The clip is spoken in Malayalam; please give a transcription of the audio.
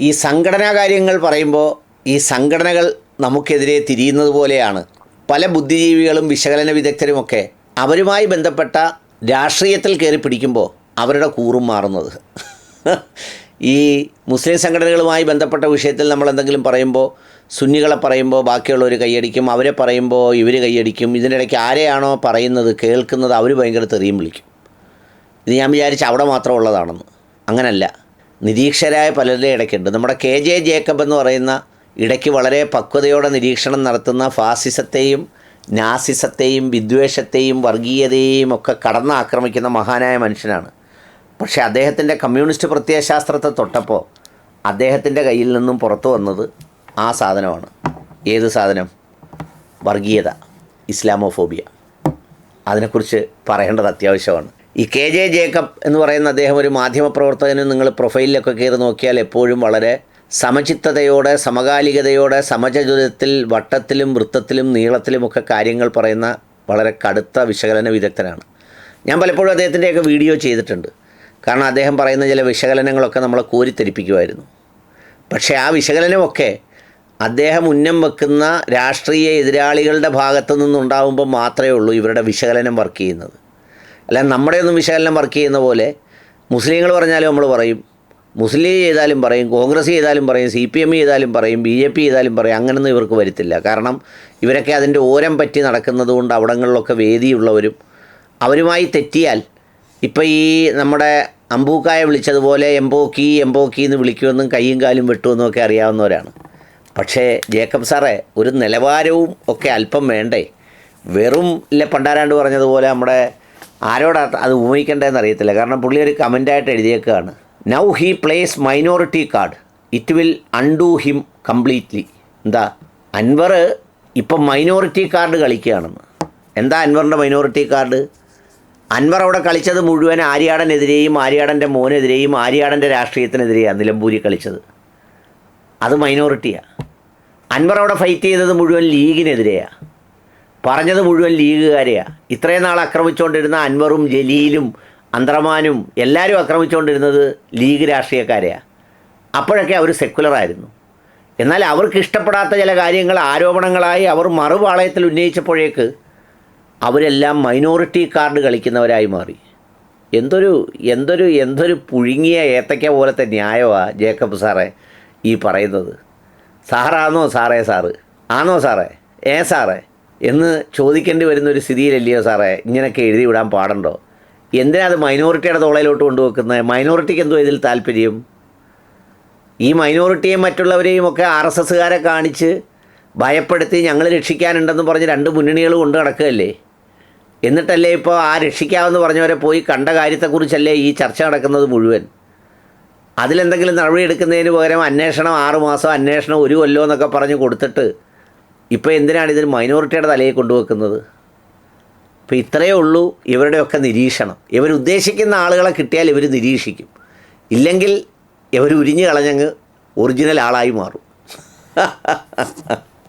ഈ സംഘടനാ കാര്യങ്ങൾ പറയുമ്പോൾ ഈ സംഘടനകൾ നമുക്കെതിരെ തിരിയുന്നത് പോലെയാണ്. പല ബുദ്ധിജീവികളും വിശകലന വിദഗ്ധരുമൊക്കെ അവരുമായി ബന്ധപ്പെട്ട രാഷ്ട്രീയത്തിൽ കയറി പിടിക്കുമ്പോൾ അവരുടെ കൂറും മാറുന്നത്. ഈ മുസ്ലിം സംഘടനകളുമായി ബന്ധപ്പെട്ട വിഷയത്തിൽ നമ്മൾ എന്തെങ്കിലും പറയുമ്പോൾ സുന്നികളെ പറയുമ്പോൾ ബാക്കിയുള്ളവർ കൈയടിക്കും അവരെ പറയുമ്പോൾ ഇവർ കൈയടിക്കും ഇതിനിടയ്ക്ക് ആരെയാണോ പറയുന്നത് കേൾക്കുന്നത് അവർ ഭയങ്കര തെറിയും വിളിക്കും. ഇത് ഞാൻ വിചാരിച്ച അവിടെ മാത്രം ഉള്ളതാണെന്ന്. അങ്ങനല്ല. നിരീക്ഷരായ പലരുടെ ഇടയ്ക്കുണ്ട്. നമ്മുടെ കെ ജെ ജേക്കബ് എന്ന് പറയുന്ന ഇടയ്ക്ക് വളരെ പക്വതയോടെ നിരീക്ഷണം നടത്തുന്ന ഫാസിസത്തെയും നാസിസത്തെയും വിദ്വേഷത്തെയും വർഗീയതയെയും ഒക്കെ കടന്ന് ആക്രമിക്കുന്ന മഹാനായ മനുഷ്യനാണ്. പക്ഷേ അദ്ദേഹത്തിന്റെ കമ്മ്യൂണിസ്റ്റ് പ്രത്യയശാസ്ത്രത്തെ തൊട്ടപ്പോൾ അദ്ദേഹത്തിന്റെ കയ്യിൽ നിന്നും പുറത്തു വന്നത് ആ സാധനമാണ്. ഏത് സാധനം? വർഗീയത ഇസ്ലാമോഫോബിയ. അതിനെക്കുറിച്ച് പറയേണ്ടത് അത്യാവശ്യമാണ്. ഈ കെ ജെ ജേക്കബ് എന്ന് പറയുന്ന അദ്ദേഹം ഒരു മാധ്യമപ്രവർത്തകന് നിങ്ങൾ പ്രൊഫൈലിലൊക്കെ കയറി നോക്കിയാൽ എപ്പോഴും വളരെ സമചിത്തതയോടെ സമകാലികതയോടെ സമചതുരത്തിൽ വട്ടത്തിലും വൃത്തത്തിലും നീളത്തിലുമൊക്കെ കാര്യങ്ങൾ പറയുന്ന വളരെ കടുത്ത വിശകലന വിദഗ്ധനാണ്. ഞാൻ പലപ്പോഴും അദ്ദേഹത്തിന്റെയൊക്കെ വീഡിയോ ചെയ്തിട്ടുണ്ട്. കാരണം അദ്ദേഹം പറയുന്ന ചില വിശകലനങ്ങളൊക്കെ നമ്മളെ കോരിത്തെരിപ്പിക്കുമായിരുന്നു. പക്ഷേ ആ വിശകലനമൊക്കെ അദ്ദേഹം ഉന്നം വെക്കുന്ന രാഷ്ട്രീയ എതിരാളികളുടെ ഭാഗത്തു നിന്നുണ്ടാവുമ്പോൾ മാത്രമേ ഉള്ളൂ ഇവരുടെ വിശകലനം വർക്ക് ചെയ്യുന്നത്. അല്ല നമ്മുടെ ഒന്നും വിശകലനം വർക്ക് ചെയ്യുന്ന പോലെ മുസ്ലിങ്ങൾ പറഞ്ഞാലും നമ്മൾ പറയും. മുസ്ലിം ചെയ്താലും പറയും കോൺഗ്രസ് ചെയ്താലും പറയും സി പി എം ചെയ്താലും പറയും ബി ജെ പി ചെയ്താലും പറയും. അങ്ങനൊന്നും ഇവർക്ക് വരുത്തില്ല. കാരണം ഇവരൊക്കെ അതിന്റെ ഓരം പറ്റി നടക്കുന്നത് കൊണ്ട് അവിടങ്ങളിലൊക്കെ വേദിയുള്ളവരും അവരുമായി തെറ്റിയാൽ ഇപ്പം ഈ നമ്മുടെ അമ്പൂക്കായ വിളിച്ചതുപോലെ എംബോക്കി എംബോക്കി എന്ന് വിളിക്കുമെന്നും കൈയും കാലും വെട്ടുമെന്നും ഒക്കെ അറിയാവുന്നവരാണ്. പക്ഷേ ജേക്കബ് സാറേ ഒരു നിലവാരവും ഒക്കെ അല്പം വേണ്ടേ? വെറും ഇല്ല പണ്ടാരാണ്ട് പറഞ്ഞതുപോലെ നമ്മുടെ ആരോടാ അത് ഉപയോഗിക്കേണ്ടതെന്ന് അറിയത്തില്ല. കാരണം പുള്ളി ഒരു കമന്റായിട്ട് എഴുതിയേക്കുകയാണ് now he plays minority card it will undo him completely എന്താ? അൻവർ ഇപ്പം മൈനോറിറ്റി കാർഡ് കളിക്കുകയാണെന്ന് എന്താ അൻവറിന്റെ മൈനോറിറ്റി കാർഡ് അൻവർ അവിടെ കളിച്ചത് മുഴുവൻ ആര്യാടനെതിരെയും ആര്യാടന്റെ മോനെതിരെയും ആര്യാടന്റെ രാഷ്ട്രീയത്തിനെതിരെയാണ് നിലമ്പൂരി കളിച്ചത്. അത് മൈനോറിറ്റിയാണ് അൻവർ അവിടെ ഫൈറ്റ് ചെയ്തത് മുഴുവൻ ലീഗിനെതിരെയാണ് പറഞ്ഞത് മുഴുവൻ ലീഗുകാരെയാണ് ഇത്രയും നാൾ ആക്രമിച്ചുകൊണ്ടിരുന്ന അൻവറും ജലീലും അന്തർമാനും എല്ലാവരും ആക്രമിച്ചുകൊണ്ടിരുന്നത് ലീഗ് രാഷ്ട്രീയക്കാരെയാണ് അപ്പോഴൊക്കെ അവർ സെക്കുലറായിരുന്നു എന്നാൽ അവർക്ക് ഇഷ്ടപ്പെടാത്ത ചില കാര്യങ്ങൾ ആരോപണങ്ങളായി അവർ മറുപാളയത്തിൽ ഉന്നയിച്ചപ്പോഴേക്ക് അവരെല്ലാം മൈനോറിറ്റി കാർഡ് കളിക്കുന്നവരായി മാറി. എന്തൊരു എന്തൊരു എന്തൊരു പുഴുങ്ങിയ ഏത്തയ്ക്ക പോലത്തെ ന്യായമാണ് ജേക്കബ് സാറേ ഈ പറയുന്നത്. സാറാണോ സാറേ സാറ്? ആണോ സാറേ? ഏ സാറേ? എന്ന് ചോദിക്കേണ്ടി വരുന്ന ഒരു സ്ഥിതിയിലല്ലയോ സാറേ? ഇങ്ങനെയൊക്കെ എഴുതി വിടാൻ പാടുണ്ടോ? എന്തിനാ അത് മൈനോറിറ്റിയുടെ തോളയിലോട്ട് കൊണ്ടുവെക്കുന്നത് മൈനോറിറ്റിക്ക് എന്തോ ഇതിൽ താല്പര്യം? ഈ മൈനോറിറ്റിയെയും മറ്റുള്ളവരെയും ഒക്കെ ആർ എസ് എസ്സുകാരെ കാണിച്ച് ഭയപ്പെടുത്തി ഞങ്ങൾ രക്ഷിക്കാനുണ്ടെന്ന് പറഞ്ഞ് രണ്ട് മുന്നണികൾ കൊണ്ട് നടക്കുകയല്ലേ? എന്നിട്ടല്ലേ ഇപ്പോൾ ആ രക്ഷിക്കാമെന്ന് പറഞ്ഞവരെ പോയി കണ്ട കാര്യത്തെക്കുറിച്ചല്ലേ ഈ ചർച്ച നടക്കുന്നത് മുഴുവൻ? അതിലെന്തെങ്കിലും നടപടി എടുക്കുന്നതിന് പകരം അന്വേഷണം ആറുമാസം അന്വേഷണം ഒരു കൊല്ലമെന്നൊക്കെ പറഞ്ഞ് കൊടുത്തിട്ട് ഇപ്പോൾ എന്തിനാണ് ഇതൊരു മൈനോറിറ്റിയുടെ തലയിൽ കൊണ്ടുവെക്കുന്നത്? അപ്പോൾ ഇത്രയേ ഉള്ളൂ ഇവരുടെയൊക്കെ നിരീക്ഷണം. ഇവരുദ്ദേശിക്കുന്ന ആളുകളെ കിട്ടിയാൽ ഇവർ നിരീക്ഷിക്കും. ഇല്ലെങ്കിൽ ഇവർ ഉരിഞ്ഞു കളഞ്ഞങ്ങ് ഒറിജിനൽ ആളായി മാറും.